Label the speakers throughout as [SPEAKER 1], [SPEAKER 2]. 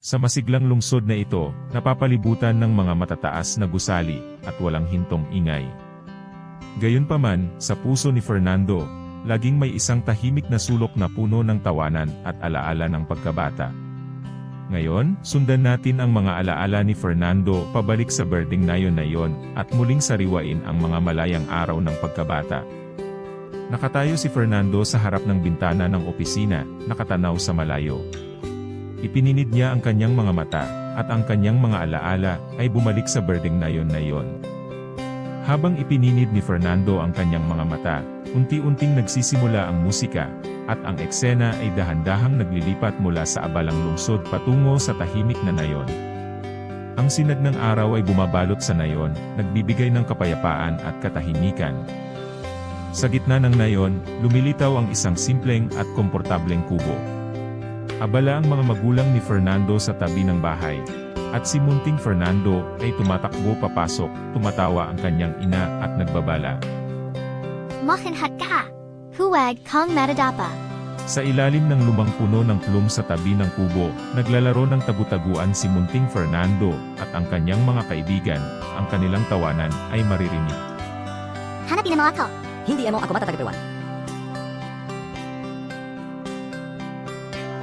[SPEAKER 1] Sa masiglang lungsod na ito, napapalibutan ng mga matataas na gusali at walang hintong ingay. Gayunpaman, sa puso ni Fernando, laging may isang tahimik na sulok na puno ng tawanan at alaala ng pagkabata. Ngayon, sundan natin ang mga alaala ni Fernando pabalik sa birding nayon na yon at muling sariwain ang mga malayang araw ng pagkabata. Nakatayo si Fernando sa harap ng bintana ng opisina, nakatanaw sa malayo. Ipininid niya ang kanyang mga mata, at ang kanyang mga alaala ay bumalik sa birding nayon na yon. Habang ipininid ni Fernando ang kanyang mga mata, unti-unting nagsisimula ang musika, at ang eksena ay dahan-dahang naglilipat mula sa abalang lungsod patungo sa tahimik na nayon. Ang sinag ng araw ay bumabalot sa nayon, nagbibigay ng kapayapaan at katahimikan. Sa gitna ng nayon, lumilitaw ang isang simpleng at komportableng kubo. Abala ang mga magulang ni Fernando sa tabi ng bahay, at si Munting Fernando ay tumatakbo papasok, tumatawa ang kanyang ina at nagbabala.
[SPEAKER 2] Makinhat ka. Huwag kang matadapa.
[SPEAKER 1] Sa ilalim ng lumang puno ng plum sa tabi ng kubo, naglalaro ng tagu-taguan si Munting Fernando at ang kanyang mga kaibigan, ang kanilang tawanan ay maririnig.
[SPEAKER 2] Hanapin mo ako.
[SPEAKER 3] Hindi mo ako matatagpuan.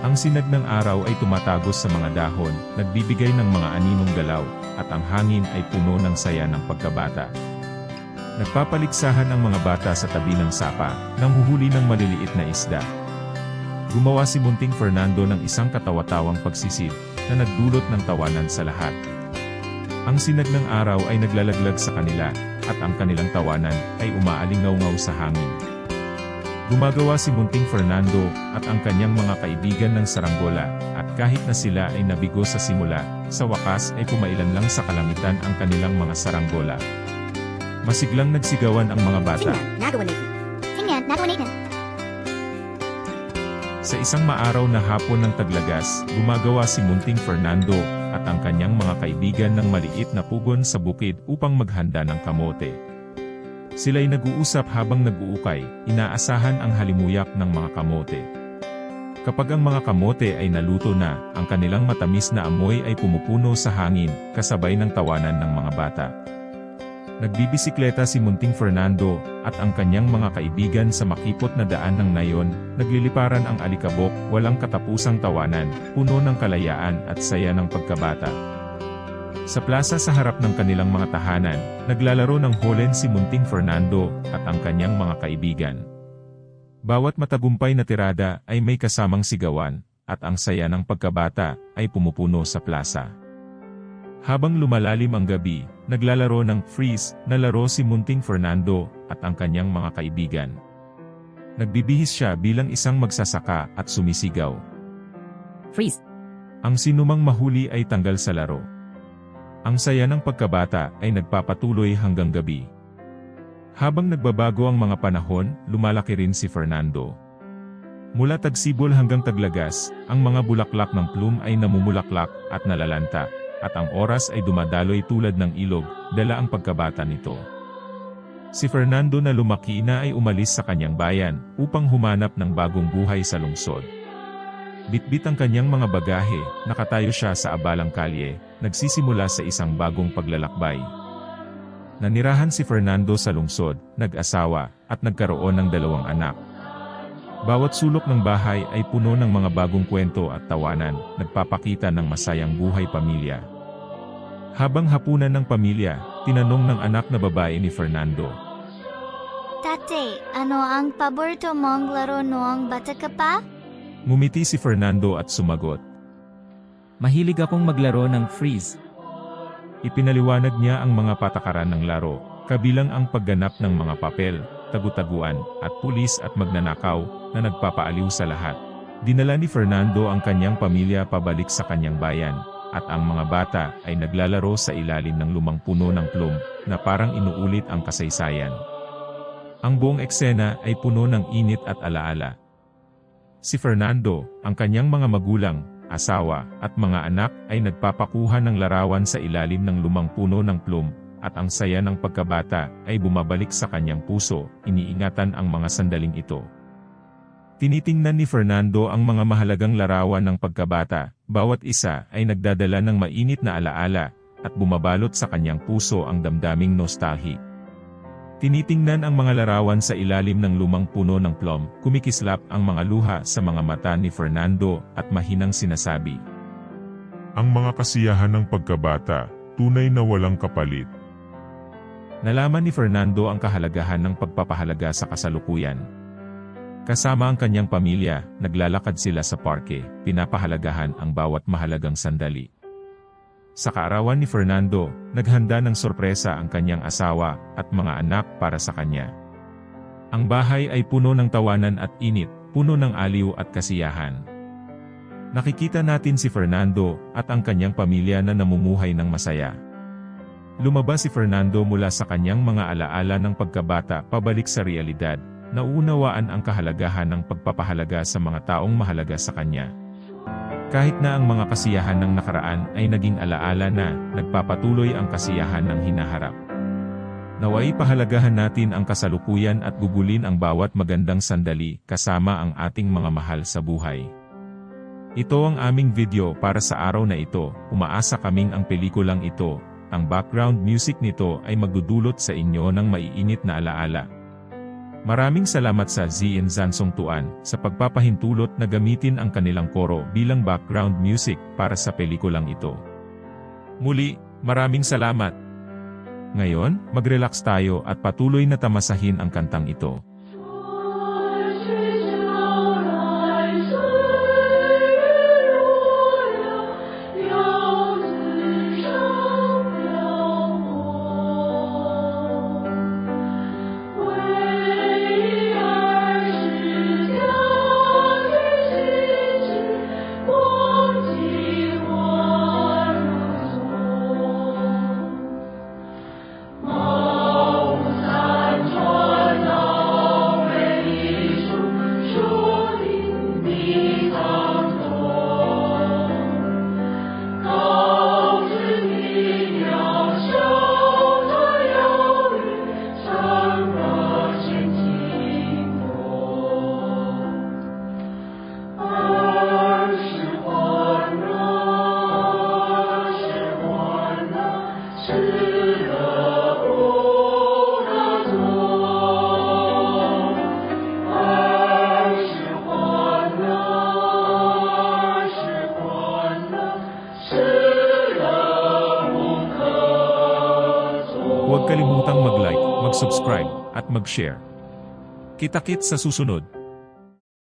[SPEAKER 1] Ang sinag ng araw ay tumatagos sa mga dahon, nagbibigay ng mga aninong galaw, at ang hangin ay puno ng saya ng pagkabata. Nagpapaliksahan ang mga bata sa tabi ng sapa, nang huhuli ng maliliit na isda. Gumawa si Munting Fernando ng isang katawa-tawang pagsisid, na nagdulot ng tawanan sa lahat. Ang sinag ng araw ay naglalaglag sa kanila, at ang kanilang tawanan ay umaalingaw-ngaw sa hangin. Gumagawa si Munting Fernando at ang kanyang mga kaibigan ng saranggola, at kahit na sila ay nabigo sa simula, sa wakas ay pumailan lang sa kalangitan ang kanilang mga saranggola. Masiglang nagsigawan ang mga bata. Sa isang maaraw na hapon ng taglagas, gumagawa si Munting Fernando at ang kanyang mga kaibigan ng maliit na pugon sa bukid upang maghanda ng kamote. Sila'y nag-uusap habang nag-uukay, inaasahan ang halimuyak ng mga kamote. Kapag ang mga kamote ay naluto na, ang kanilang matamis na amoy ay pumupuno sa hangin, kasabay ng tawanan ng mga bata. Nagbibisikleta si Munting Fernando at ang kanyang mga kaibigan sa makipot na daan ng nayon, nagliliparan ang alikabok, walang katapusang tawanan, puno ng kalayaan at saya ng pagkabata. Sa plaza sa harap ng kanilang mga tahanan, naglalaro ng holen si Munting Fernando at ang kanyang mga kaibigan. Bawat matagumpay na tirada ay may kasamang sigawan, at ang saya ng pagkabata ay pumupuno sa plaza. Habang lumalalim ang gabi, naglalaro ng freeze na laro si Munting Fernando at ang kanyang mga kaibigan. Nagbibihis siya bilang isang magsasaka at sumisigaw.
[SPEAKER 3] Freeze.
[SPEAKER 1] Ang sinumang mahuli ay tanggal sa laro. Ang saya ng pagkabata ay nagpapatuloy hanggang gabi. Habang nagbabago ang mga panahon, lumalaki rin si Fernando. Mula tagsibol hanggang taglagas, ang mga bulaklak ng plum ay namumulaklak at nalalanta, at ang oras ay dumadaloy tulad ng ilog, dala ang pagkabata nito. Si Fernando na lumaki na ay umalis sa kanyang bayan, upang humanap ng bagong buhay sa lungsod. Bitbit ang kanyang mga bagahe, nakatayo siya sa abalang kalye, nagsisimula sa isang bagong paglalakbay. Nanirahan si Fernando sa lungsod, nag-asawa, at nagkaroon ng dalawang anak. Bawat sulok ng bahay ay puno ng mga bagong kwento at tawanan, nagpapakita ng masayang buhay pamilya. Habang hapunan ng pamilya, tinanong ng anak na babae ni Fernando,
[SPEAKER 2] Tate, ano ang paborito mong laro noong bata ka pa?
[SPEAKER 1] Ngumiti si Fernando at sumagot.
[SPEAKER 4] Mahilig akong maglaro ng freeze.
[SPEAKER 1] Ipinaliwanag niya ang mga patakaran ng laro, kabilang ang pagganap ng mga papel, tagu-taguan, at pulis at magnanakaw, na nagpapaaliw sa lahat. Dinala ni Fernando ang kanyang pamilya pabalik sa kanyang bayan, at ang mga bata ay naglalaro sa ilalim ng lumang puno ng plum, na parang inuulit ang kasaysayan. Ang buong eksena ay puno ng init at alaala. Si Fernando, ang kanyang mga magulang, asawa, at mga anak ay nagpapakuha ng larawan sa ilalim ng lumang puno ng plum, at ang saya ng pagkabata ay bumabalik sa kanyang puso, iniingatan ang mga sandaling ito. Tinitingnan ni Fernando ang mga mahalagang larawan ng pagkabata, Bawat isa ay nagdadala ng mainit na alaala at bumabalot sa kanyang puso ang damdaming nostalhic. Tinitingnan ang mga larawan sa ilalim ng lumang puno ng plum, kumikislap ang mga luha sa mga mata ni Fernando at mahinang sinasabi.
[SPEAKER 5] Ang mga kasiyahan ng pagkabata, tunay na walang kapalit.
[SPEAKER 1] Nalaman ni Fernando ang kahalagahan ng pagpapahalaga sa kasalukuyan. Kasama ang kanyang pamilya, naglalakad sila sa parke, pinapahalagahan ang bawat mahalagang sandali. Sa kaarawan ni Fernando, naghanda ng sorpresa ang kanyang asawa at mga anak para sa kanya. Ang bahay ay puno ng tawanan at init, puno ng aliw at kasiyahan. Nakikita natin si Fernando at ang kanyang pamilya na namumuhay ng masaya. Lumabas si Fernando mula sa kanyang mga alaala ng pagkabata pabalik sa realidad, nauunawaan ang kahalagahan ng pagpapahalaga sa mga taong mahalaga sa kanya. Kahit na ang mga kasiyahan ng nakaraan ay naging alaala na, nagpapatuloy ang kasiyahan ng hinaharap. Naway pahalagahan natin ang kasalukuyan at gugulin ang bawat magandang sandali kasama ang ating mga mahal sa buhay. Ito ang aming video para sa araw na ito, umaasa kaming ang pelikulang ito, ang background music nito ay magdudulot sa inyo ng maiinit na alaala. Maraming salamat sa Zien Zansong Tuan sa pagpapahintulot na gamitin ang kanilang koro bilang background music para sa pelikulang ito. Muli, maraming salamat. Ngayon, mag-relax tayo at patuloy na tamasahin ang kantang ito. Kalimutang mag-like, mag-subscribe, at mag-share. Kita-kit sa susunod.